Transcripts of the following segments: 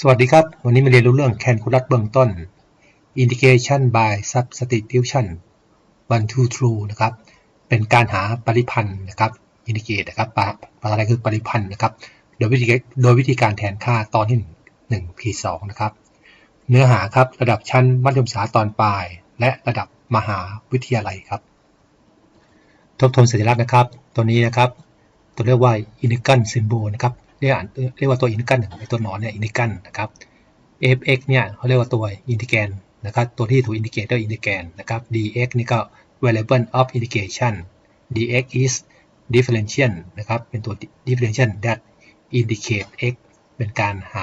สวัสดีครับ วันนี้มาเรียนรู้เรื่องแคนคูลัสเบื้องต้น Indication by Substitution one two true นะครับ เป็นการหาปริพันธ์นะครับ indicate นะครับภาษาไทยคือปริพันธ์นะครับ โดยวิธีโดยวิธีการแทนค่าตอนที่1 1 p 2นะครับ เนื้อหาครับระดับชั้นมัธยมศึกษาตอนปลาย และระดับมหาวิทยาลัยครับ ทบทวนสัญลักษณ์นะครับ ตัวนี้นะครับ ตัวเรียกว่า indican symbol นะครับ เรียกเรียกว่าตัวอินทิกันหนึ่งตัวหนอนเนี่ยอินทิกันนะครับ fx เนี่ยเขาเรียกว่าตัวอินทิแกนนะครับตัวที่ถูกอินทิเกตเรียกอินทิแกนนะครับ dx นี่ก็ variable of indication dx is differential นะครับเป็นตัว differential that indicate x เป็นการหา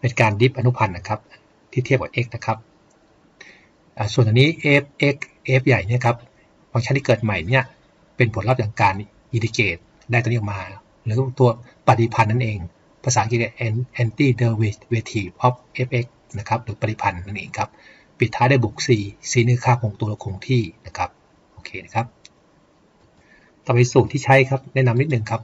เป็นการดิฟอนุพันธ์นะครับที่เทียบกับ x นะครับส่วนอันนี้ f x f ใหญ่เนี่ยครับฟังก์ชันที่เกิดใหม่เนี่ยเป็นผลลัพธ์จากการอินทิเกตได้ตัวนี้ออกมา หรือตัวปฏิพันธ์นั่นเอง ภาษาอังกฤษ anti derivative of fx นะครับหรือปฏิพันธ์นั่นเองครับ ปิดท้ายด้วยบวก c c นี่ค่าคงตัวคงที่นะครับโอเคนะครับต่อไปสูตรที่ใช้ครับแนะนำนิดหนึ่งครับ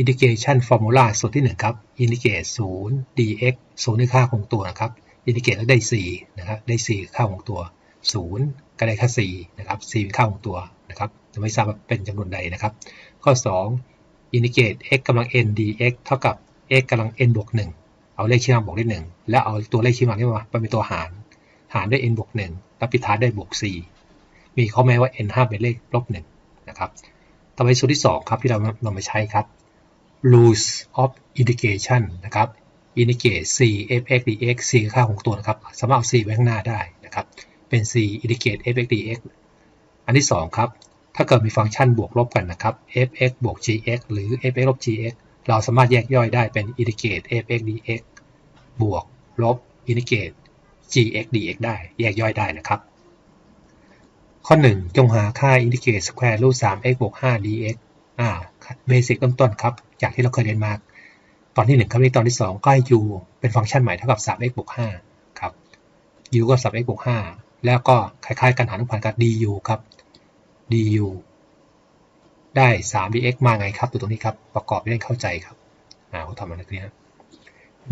integration formula สูตรที่ 1 ครับ indicate 0 dx 0นี่ค่าคงตัวนะครับ indicate แล้วได้ 4 นะครับ ได้ 4 ค่าคงตัว 0 ก็ได้ค่า 4 นะครับ 4 เป็นค่าคงตัวนะครับไม่ทราบว่าเป็นจำนวนใดนะครับ ข้อ 2 indicate x กำลัง n dx เท่ากับ x กำลัง n บวก1เอาเลขชี้นำบวกด้วย1แล้วเอาตัวเลขชี้นำนี้มาเป็นตัวหาร หารด้วย n บวก1แล้วปิดท้ายด้วยบวก 4 มีข้อแม้ว่า n ห้ามเป็นเลขลบ1นะครับต่อไปสูตรที่ 2 ครับที่เรานำมาใช้ครับ rules of indication นะครับ indicate c fx dx c ค่าของตัวนะครับ สามารถเอา c ไว้ข้างหน้าได้นะครับ เป็น c indicate fx dx อันที่ 2 ครับ ถ้าเกิดมีฟังก์ชันบวกลบกันนะครับ f(x) บวก g(x) หรือ f(x) ลบ g(x) เราสามารถแยกย่อยได้เป็น indicate f(x) dx บวกลบ indicate gx dx ได้ แยกย่อยได้นะครับ ข้อ 1 จงหาค่า indicate square root 3x บวก 5 dx อ่าเบสิกเริ่มต้นครับ จากที่เราเคยเรียนมา ตอนที่ 1 ครับนี่ตอนที่ 2 ก็ให้ u เป็นฟังก์ชันใหม่เท่ากับ 3x บวก 5 ครับ u ก็ 3x บวก 5 แล้วก็คล้ายๆ กันหานุพันธ์กับ du ครับ du ได้ 3dx มาไงครับตัวตรงนี้ครับ ประกอบให้เข้าใจครับอ่าเขาทำมาในนี้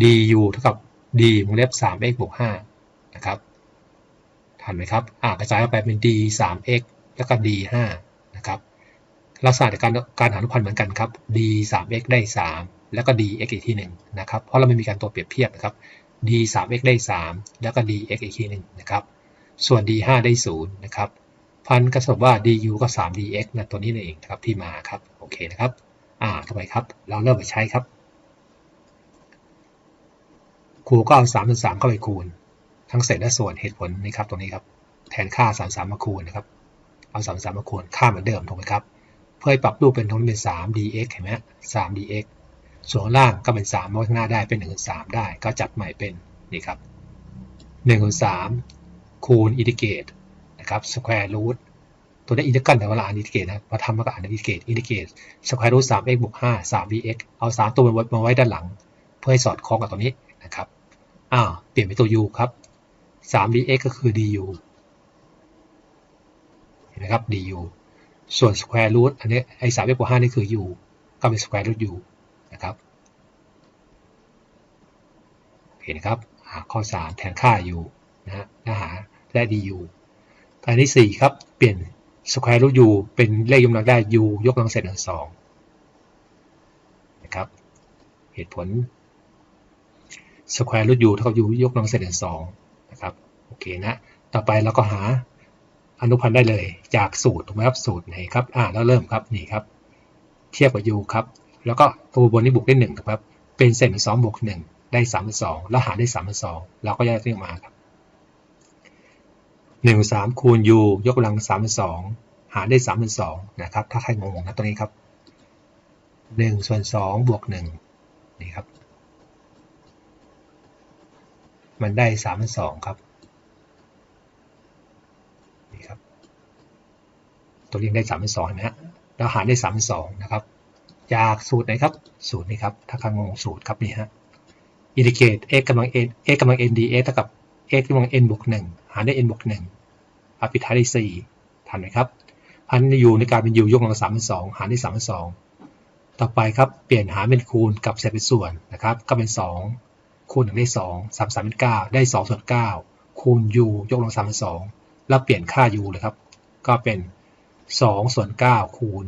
du เท่ากับ d วงเล็บ 3x บวก5นะครับทันไหมครับอ่ากระจายออกไปเป็น d 3x แล้วก็ d 5นะครับลักษณะการการหานุพันธ์เหมือนกันครับ d 3x ได้ 3 แล้วก็ dx อีกทีหนึ่งนะครับ เพราะเราไม่มีการตัวเปรียบเทียบนะครับ d 3x ได้ 3 แล้วก็ dx อีกทีหนึ่งนะครับ ส่วน d 5ได้0นะครับ พันกระสบว่า du ก็ 3dx นะตัวนี้เองครับที่มาครับโอเคนะครับอ่าต่อไปครับ เราเริ่มไปใช้ครับ ครูก็เอา3ามสามเข้าไปคูณ ทั้งเศษและส่วนเหตุผลนี่ครับตรงนี้ครับแทนค่า3ามสามมาคูณนะครับ เอา3ามสามมาคูณค่าเหมือนเดิมถูกไหมครับ เพื่อให้ปรับรูปเป็นตรงนี้เป็น 3dx เห็นไหม3 dx ส่วนล่างก็เป็น3มาข้างหน้าได้เป็น1คูณ3ได้ ก็จัดใหม่เป็นนี่ครับ1คูณ3คูณอินทิเกรต ครับ square root ตัวนี้อินทิกันแต่เวลาอ่านอินทิเกรตนะพอทำมาก็อ่านอินทิเกรตอินทิเกรต square root 3 x บวก5 3 dx เอา 3 ตัวมาไว้ด้านหลัง เพื่อให้สอดคล้องกับตัวนี้นะครับอ้าวเปลี่ยนเป็นตัว u ครับ3 dx ก็คือ du เห็นไหมครับ du ส่วน square root อันนี้ไอ้3 x บวก5นี่คือ u ก็เป็น square root u นะครับเห็นครับหาข้อ 3 แทนค่า u นะฮะและหาและ du อันที่ 4 ครับ เปลี่ยน square root u เป็นเลขยกกำลังได้ u ยกกำลังเศษหนึ่งสองนะครับ เหตุผล square root u เท่ากับ u ยกกำลังเศษหนึ่งสองนะครับ โอเคนะ ต่อไปเราก็หาอนุพันธ์ได้เลย จากสูตรถูกไหมครับสูตรไหนครับ อ่าแล้วเริ่มครับนี่ครับ เทียบกับ u ครับ แล้วก็ตัวบนนี้บวกได้หนึ่งครับ เป็นเศษสองบวกหนึ่งได้สามเป็นสองแล้วหารได้สามเป็นสองเราก็แยกเรียกมาครับ หนึ่งสามคูณ u ยกกำลังสามเป็นสองหารได้สามเป็นสองนะครับ ถ้าใครงงนะตรงนี้ครับหนึ่งส่วนสองบวกหนึ่งนี่ครับ มันได้สามเป็นสองครับนี่ครับ ตัวนี้ได้สามเป็นสองนะฮะแล้วหารได้สามเป็นสองนะครับ จากสูตรไหนครับ สูตรนี้ครับ ถ้าใครงงสูตรครับนี่ฮะ indicate x กำลัง n x กำลัง n dx เท่ากับ x กำลัง n บวกหนึ่งหารด้วย n บวกหนึ่งอปิท้ายได้สี่ทันไหมครับ พันอยู่ในการเป็นยูยกกำลังสามเป็นสองหารได้สามเป็นสองต่อไปครับเปลี่ยนหารเป็นคูณกับเศษเป็นส่วนนะครับ ก็เป็นสองคูณ1ได้2 3 3เป็น9ได้2ส่วน9คูณ u ยกกำลัง3เป็น2แล้วเปลี่ยนค่า u เลยครับ ก็เป็น2ส่วน9คูณ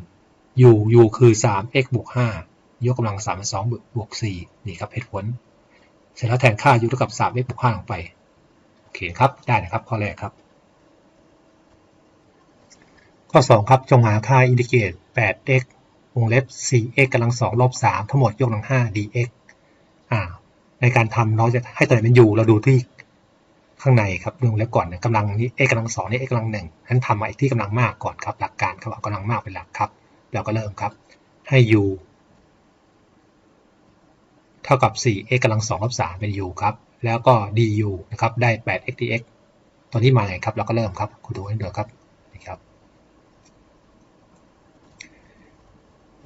u u คือ 3x บวก5ยกกำลัง3เป็น2บวก4นี่ครับเหตุผลเสร็จแล้วแทนค่า u เท่ากับ 3x บวก5ลงไป อเคครับ ได้นะครับ ข้อแรกครับ ข้อ 2 ครับจงหาค่าอินทิเกรต 8x วงเล็บ 4x กำลัง 2 ลบ 3 ทั้งหมดยกกำลัง 5 dx อ่า ในการทำเราจะให้ตัวไหนเป็น u เราดูที่ข้างในครับวงเล็บก่อนเนี่ยกำลังนี้ x กำลัง 2 นี่ x กำลัง 1นั้นทำมาอีกที่กำลังมากก่อนครับ หลักการครับเอากำลังมากเป็นหลักครับ เราก็เริ่มครับ ให้ u เท่ากับ 4x กำลัง2ลบ3เป็น u ครับ แล้วก็ du นะครับ ได้ 8x dx ตัวนี้มาไงครับ เราก็เริ่มครับคุณดูให้เดือครับนี่ครับ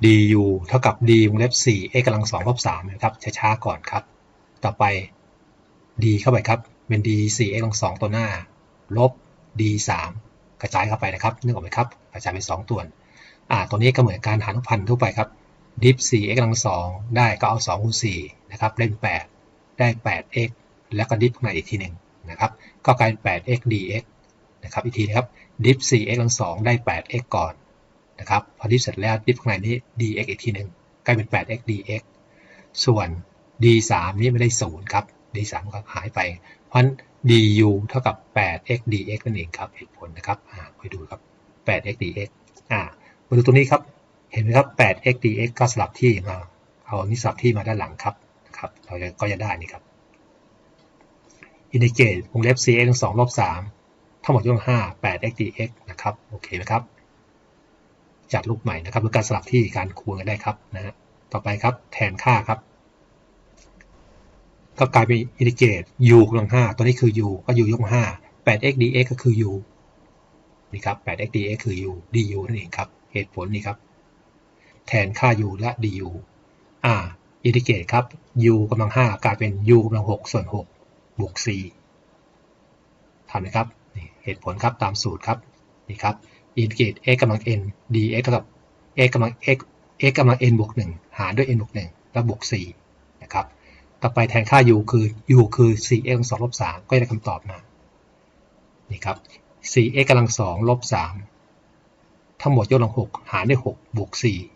du เท่ากับ d วงเล็บ4 x กำลัง2ลบ3นะครับช้าๆก่อนครับ ต่อไป d เข้าไปครับ เป็น d 4 x กำลัง2ตัวหน้า ลบ d 3กระจายเข้าไปนะครับ นึกออกไหมครับ กระจายเป็น2ตัวอ่าตัวนี้ก็เหมือนการหารทุพันทั่วไปครับ div 4 x กำลัง2ได้ก็เอา2คูณ4นะครับ เล่น 8 ได้ 8x แล้วก็ div ข้างในอีกทีหนึ่งนะครับก็กลายเป็น 8x dx นะครับอีกทีนะครับ div 4 x กำลัง2ได้ 8x ก่อนนะครับพอดิฟเสร็จแล้วดิฟข้างในนี้ dx อีกทีหนึ่งกลายเป็น 8x dx ส่วน d3 นี้ไม่ได้ศูนย์ครับ d3 ก็หายไป เพราะฉะนั้น du เท่ากับ 8x dx นั่นเองครับเหตุผลนะครับอ่าไปดูครับ 8x dx อ่ามาดูตรงนี้ครับ เห็นไหมครับ 8x dx ก็สลับที่มา เอานี้สลับที่มาด้านหลังครับนะครับ เราก็จะได้นี่ครับ อินทิเกรตวงเล็บ cx 2ลบ3ทั้งหมดยก5 8x dx นะครับโอเคไหมครับจัดรูปใหม่นะครับหรือการสลับที่การคูณกันได้ครับนะฮะต่อไปครับแทนค่าครับ ก็กลายเป็นอินทิเกรต u กำลัง5ตัวนี้คือ u ก็ u ยกมา5 8x dx ก็คือ u นี่ครับ 8x dx คือ u du นั่นเองครับเหตุผลนี่ครับ แทนค่า u และ du อ่าอินทิเกรตครับ u กำลัง5กลายเป็น u กำลัง6ส่วน6 บวก c ทำนะครับเหตุผลครับตามสูตรครับนี่ครับอินทิเกรต x กำลัง n dx เท่ากับ x กำลัง x x กำลัง n บวก1หารด้วย n บวก1แล้วบวก4นะครับต่อไปแทนค่า u คือ u คือ 4x 2ลบ3ก็ได้คำตอบมานี่ครับ 4x กำลัง2ลบ3ทั้งหมดยกกำลัง6หารด้วย6บวก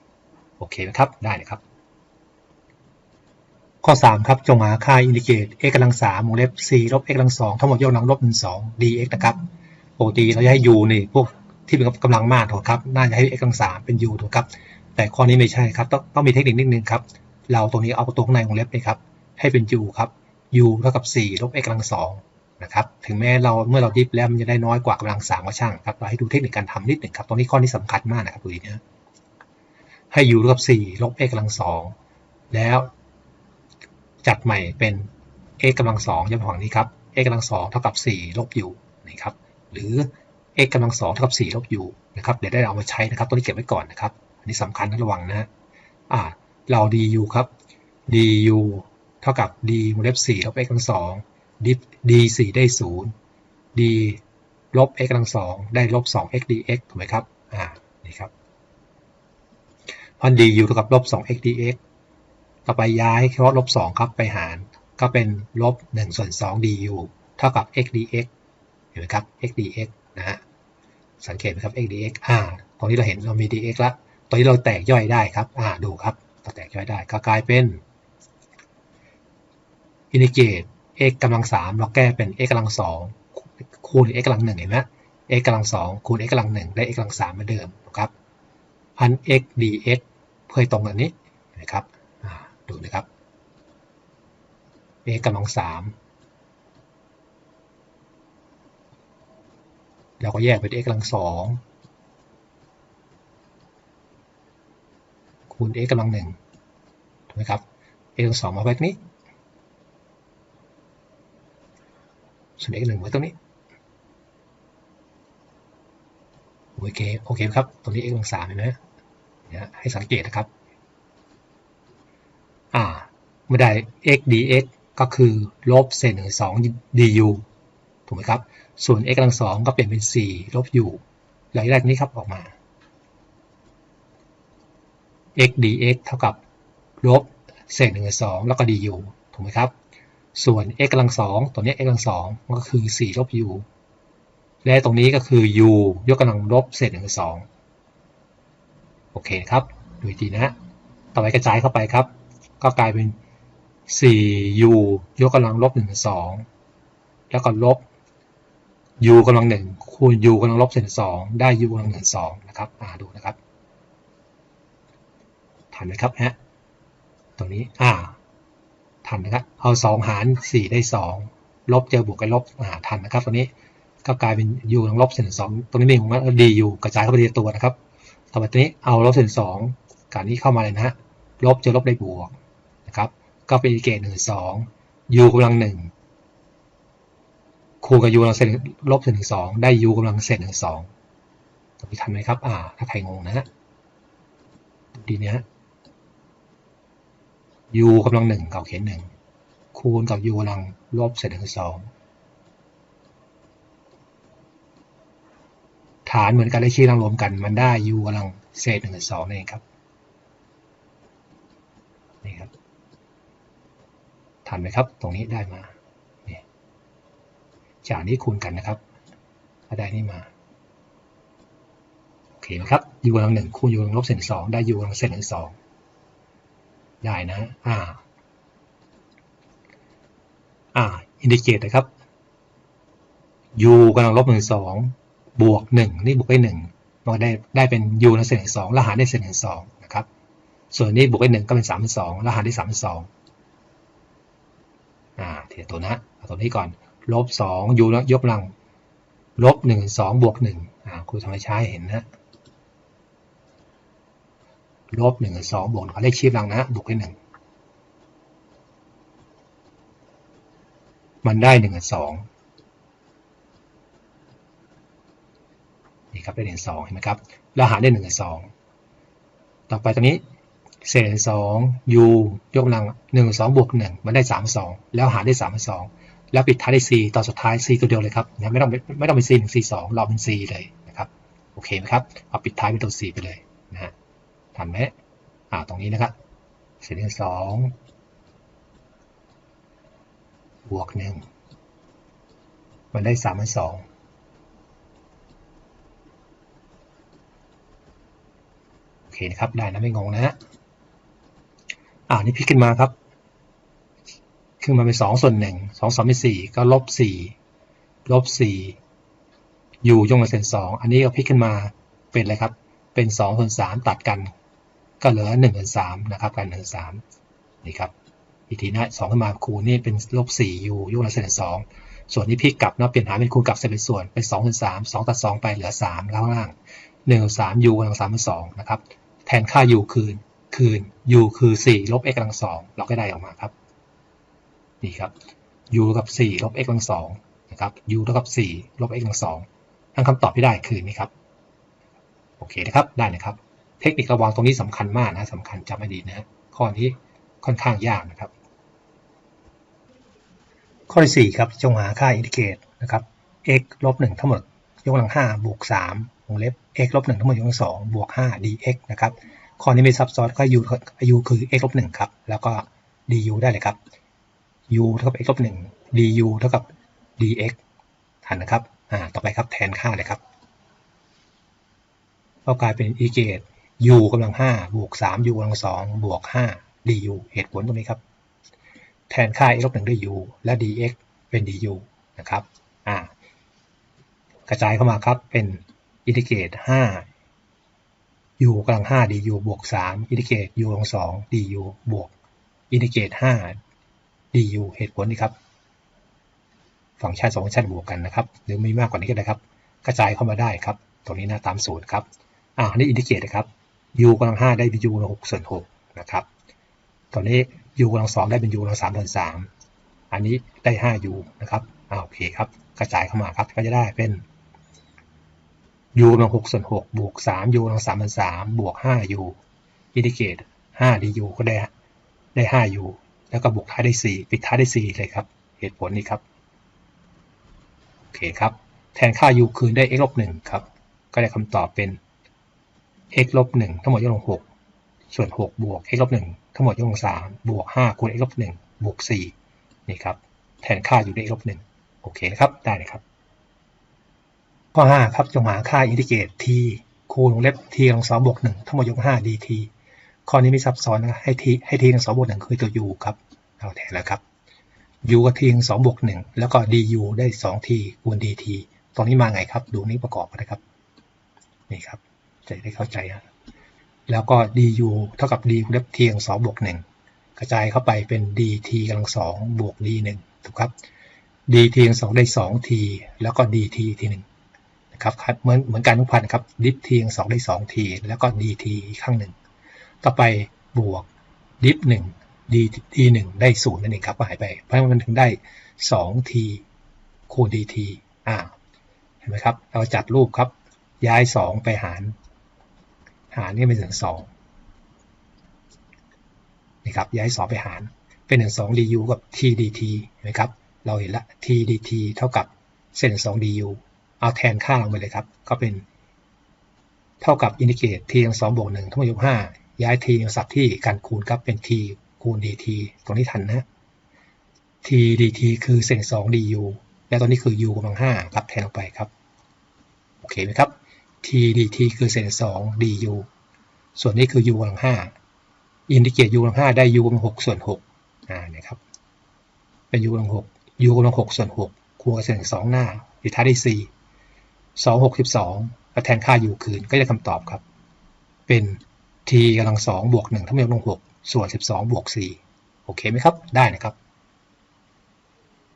4โอเคไหมครับ ได้นะครับ ข้อ 3 ครับ จงหาค่าอินทิเกต x กำลัง3วงเล็บ4ลบ x กำลัง2ทั้งหมดยกกำลังลบ1 2 dx นะครับปกติเราจะให้ u นี่พวกที่เป็นกำลังมากถูกครับ น่าจะให้ x กำลังสามเป็น u ถูกครับ แต่ข้อนี้ไม่ใช่ครับ ต้องต้องมีเทคนิคนิดนึงครับ เราตรงนี้เอาตัวข้างในวงเล็บไปครับ ให้เป็น u ครับ u เท่ากับ4ลบ x กำลังสองนะครับ ถึงแม้เราเมื่อเราดิฟแล้วมันจะได้น้อยกว่ากำลังสามก็ช่างครับ เราให้ดูเทคนิคการทำนิดหนึ่งครับ ตรงนี้ข้อนี้สำคัญมากนะครับดูดีนะให้ u เท่ากับ4ลบ x กำลังสองแล้ว จัดใหม่เป็น x กำลังสองจะฝั่งนี้ครับ x กำลังสองเท่ากับ 4 ลบ u นี่ครับ หรือ x กำลังสองเท่ากับ 4 ลบ u นะครับ เดี๋ยวได้เอามาใช้นะครับ ตัวนี้เก็บไว้ก่อนนะครับ อันนี้สำคัญนะระวังนะอ่า เรา du ครับ du เท่ากับ d วงเล็บ4ลบ x กำลังสอง d d 4ได้ 0 d ลบ x กำลังสองได้ลบ 2x dx ถูกไหมครับ อ่า นี่ครับพัน du เท่ากับลบ 2x dx ต่อไปย้ายเฉพาะลบ2ครับไปหาร ก็เป็นลบ1ส่วน2 du เท่ากับ x dx เห็นไหมครับ x dx นะฮะ สังเกตไหมครับ x dx อ่าตรงนี้เราเห็นเรามี dx แล้วตอนนี้เราแตกย่อยได้ครับ อ่า ดูครับ เราแตกย่อยได้ ก็กลายเป็นอินทิเกรต x กำลังสามเราแก้เป็น x กำลังสองคูณ x กำลังหนึ่งเห็นไหม x กำลังสองคูณ x กำลังหนึ่งได้ x กำลังสามเหมือนเดิมนะครับพัน x dx เพื่อตรงกันนี้นะครับ ดูนะครับ x กำลังสามเราก็แยกเป็น x กำลังสองคูณ x กำลังหนึ่งถูกไหมครับ x กำลังสองมาไว้ตรงนี้ ส่วน x หนึ่งไว้ตรงนี้ โอเค โอเคครับ ตรงนี้ x กำลังสามเห็นไหมเนี่ยให้สังเกตนะครับ อ่าเมื่อใด x dx ก็คือลบเศษหนึ่งสอง du ถูกไหมครับ ส่วน x กำลังสองก็เปลี่ยนเป็น 4 ลบ u หลังแรกนี้ครับออกมา x dx เท่ากับลบเศษหนึ่งสองแล้วก็ du ถูกไหมครับ ส่วน x กำลังสองตัวนี้ x กำลังสองก็คือ 4 ลบ u และตรงนี้ก็คือ u ยกกำลังลบเศษหนึ่งสองโอเคครับ ดูอีกทีนะ ต่อไปกระจายเข้าไปครับ ก็กลายเป็น 4u ยกกำลังลบ1 2 แล้วก็ลบ u กำลัง1คูณ u กำลังลบเศษ2ได้ u กำลัง1 2นะครับอ่าดูนะครับทันไหมครับฮะตรงนี้อ่าทันนะครับเอา 2 หาร 4 ได้ 2 ลบเจอบวกกับลบอ่าทันนะครับตรงนี้ก็กลายเป็น u กำลังลบเศษ2ตรงนี้มีของมัน du กระจายเข้าไปในตัวนะครับต่อไปตัวนี้เอาลบเศษ2การนี้เข้ามาเลยนะฮะลบเจอลบได้บวก นะครับก็เป็นอิเกตหนึ่งสอง u กำลังหนึ่งคูณกับ u กำลังเศษลบเศษหนึ่งสองได้ u กำลังเศษหนึ่งสองตรงนี้ทันไหมครับ อ่า ถ้าใครงงนะฮะดีเนี้ย u กำลังหนึ่งเขาเขียนหนึ่งคูณกับ u กำลังลบเศษหนึ่งสองฐานเหมือนกันเลขชี้ลังรวมกัน มันได้ u กำลังเศษหนึ่งสองนี่ครับนี่ครับ ทันไหมครับ ตรงนี้ได้มาจากนี้คูณกันนะครับก็ได้นี่มาโอเคไหมครับ u กำลังหนึ่งคูณ u กำลังลบเศษสองได้ u กำลังเศษหนึ่งสองได้นะอ่าอ่าอินดิเกตนะครับ u กำลังลบหนึ่งสองบวกหนึ่งนี่บวกได้หนึ่งมันได้ได้เป็น u กำลังเศษหนึ่งสองแล้วหารได้เศษหนึ่งสองนะครับ ส่วนนี้บวกได้หนึ่งก็เป็นสามเป็นสองแล้วหารได้สามเป็นสอง อ่าเทียตัวนะเอาตัวนี้ก่อนลบสองยูแล้วยกกำลังลบหนึ่งสองบวกหนึ่งอ่าครูทำให้ใช้เห็นนะลบหนึ่งสองบวกเขาเลขชีพลังนะบวกได้หนึ่งมันได้หนึ่งสองนี่ครับได้หนึ่งสองเห็นไหมครับแล้วหารได้หนึ่งสองต่อไปตรงนี้ เศษสอง u ยกกำลังหนึ่งสองบวกหนึ่งมันได้สามสองแล้วหารได้สามสองแล้วปิดท้ายด้วย c ต่อสุดท้าย c ตัวเดียวเลยครับนะไม่ต้องไม่ต้องเป็น c หนึ่ง c สองรอเป็น c เลยนะครับโอเคไหมครับเอาปิดท้ายเป็นตัว c ไปเลยนะฮะทันไหมอ่าตรงนี้นะครับเศษสองบวกหนึ่งมันได้สามสองโอเคนะครับได้นะไม่งงนะฮะ อ่านี่พลิกขึ้นมาครับ ขึ้นมาเป็นสองส่วนหนึ่งสองสองเป็นสี่ก็ลบสี่ลบสี่อยู่ยงกับเศษสองอันนี้ก็พลิกขึ้นมาเป็นอะไรครับ เป็นสองส่วนสามตัดกัน ก็เหลือหนึ่งส่วนสามนะครับกันหนึ่งสามนี่ครับอีกทีนะสองขึ้นมาคูณนี่เป็นลบสี่อยู่ยงกับเศษสองส่วนนี้พลิกกลับเนาะเปลี่ยนหาเป็นคูณกลับเศษเป็นส่วนเป็นสองส่วนสามสองตัดสองไปเหลือสามข้างล่างหนึ่งสามยูกำลังสามเป็นสองนะครับ แทนค่ายูคืน คืน u คือ 4 ลบ x กำลังสองเราก็ได้ออกมาครับ นี่ครับ u กับ 4 ลบ x กำลังสองนะครับ u เท่ากับ 4 ลบ x กำลังสองทั้งคำตอบที่ได้คือนี่ครับ โอเคนะครับ ได้นะครับ เทคนิคระวังตรงนี้สำคัญมากนะสำคัญจำให้ดีนะข้อนี้ค่อนข้างยากนะครับ ข้อที่ 4 ครับ จงหาค่าอินทิเกรตนะครับ x ลบ 1 ทั้งหมด ยกกำลัง5บวก3วงเล็บ x ลบ 1 ทั้งหมดยกกำลัง2บวก 5 dx นะครับ ข้อนี้ไม่ซับซ้อนก็ u u คือ x ลบหนึ่งครับ แล้วก็ du ได้เลยครับ u เท่ากับ x ลบหนึ่ง du เท่ากับ dx ทันนะครับ อ่า ต่อไปครับแทนค่าเลยครับ ก็กลายเป็นอีเกต u กำลังห้าบวกสาม u กำลังสองบวกห้า du เหตุผลตรงนี้ครับ แทนค่า x ลบหนึ่งด้วย u และ dx เป็น du นะครับ อ่า กระจายเข้ามาครับ เป็นอินทิเกรตห้า u กำลัง5 du บวก3อินทิเกรต u กำลัง2 du บวกอินทิเกรต5 du เหตุผลนี่ครับ ฟังก์ชันสองฟังก์ชันบวกกันนะครับ หรือไมีมากกว่านี้ก็ได้ครับ กระจายเข้ามาได้ครับ ตรงนี้นะตามสูตรครับ อ่านี่อินทิเกรตนะครับ u กำลัง5ได้เป็น u กำลัง6ส่วน6นะครับ ตอนนี้ u กำลัง2ได้เป็น u กำลัง3ส่วน3อันนี้ได้ 5u นะครับอ่าโอเคครับ กระจายเข้ามาครับ ก็จะได้เป็น u กำลัง6ส่วน6บวก3 u กำลัง3ส่วน3บวก5 u อินทิเกรต5 du ก็ได้ได้5 u แล้วก็บวกท้ายได้4ปิดท้ายได้4เลยครับ เหตุผลนี้ครับ โอเคครับ แทนค่า u คืนได้ x ลบ1ครับ ก็ได้คำตอบเป็น x ลบ1ทั้งหมดยกลัง6ส่วน6บวก x ลบ1ทั้งหมดยกกำลัง3บวก5คูณ x ลบ1บวก4นี่ครับ แทนค่าอยู่ในลบหนึ่งโอเคนะครับ ได้เลยครับ ข้อ 5 ครับจงหาค่าอินทิเกรต t คูณวงเล็บ t กำลังสองบวกหนึ่งทั้งหมดยก5 dt ข้อนี้ไม่ซับซ้อนนะให้ t ให้ t กำลังสองบวกหนึ่งคือตัว u ครับเอาแทนแล้วครับ u กับ t กำลังสองบวกหนึ่งแล้วก็ du ได้ 2t คูณ dt ตรงนี้มาไงครับ ดูนี้ประกอบกันนะครับนี่ครับจะได้เข้าใจนะแล้วก็ du เท่ากับ d คูณเล็บ t กำลังสองบวกหนึ่งกระจายเข้าไปเป็น dt กำลังสองบวก d หนึ่งถูกครับ dt กำลังสองได้ 2t แล้วก็ dt ทีหนึ่ง ครับเหมือนเหมือนการทุกพันครับดิฟ t กำลังสองได้ 2t แล้วก็ dt อีข้างหนึ่ง ต่อไปบวกดิฟหนึ่ง d d หนึ่งได้ศูนย์นั่นเองครับก็หายไป เพราะมันถึงได้ 2t คูณ dt อ่าเห็นไหมครับ เราจัดรูปครับ ย้าย2ไปหาร หารนี่เป็นถึง2นี่ครับย้าย2ไปหาร เป็นถึง2 du กับ t dt เห็นไหมครับ เราเห็นละ t dt เท่ากับเส้น2 du เอาแทนค่าลงไปเลยครับ ก็เป็น เท่ากับอินทิเกต t ทั้งบวก1ทั้งหมดยก5ย้าย t มาสับที่การคูณครับเป็น t คูณ dt ตรงนี้ทันนะ t dt คือเศษ2 du และตอนนี้คือ u กำลัง5ครับแทนลงไปครับ โอเคไหมครับ t dt คือเศษ2 du ส่วนนี้คือ u กำลัง5อินทิเกต u กำลัง5ได้ u กำลัง6ส่วน6อ่าเนี่ยครับเป็น u กำลัง6 u กำลัง6ส่วน6คูณกับเศษ2หน้าปิท้ายได้4 262แล้วแทนค่า u คืนก็จะคำตอบครับ เป็น t กำลัง2บวก1ทั้งหมดลง6ส่วน 12 บวก 4 โอเคไหมครับ ได้นะครับ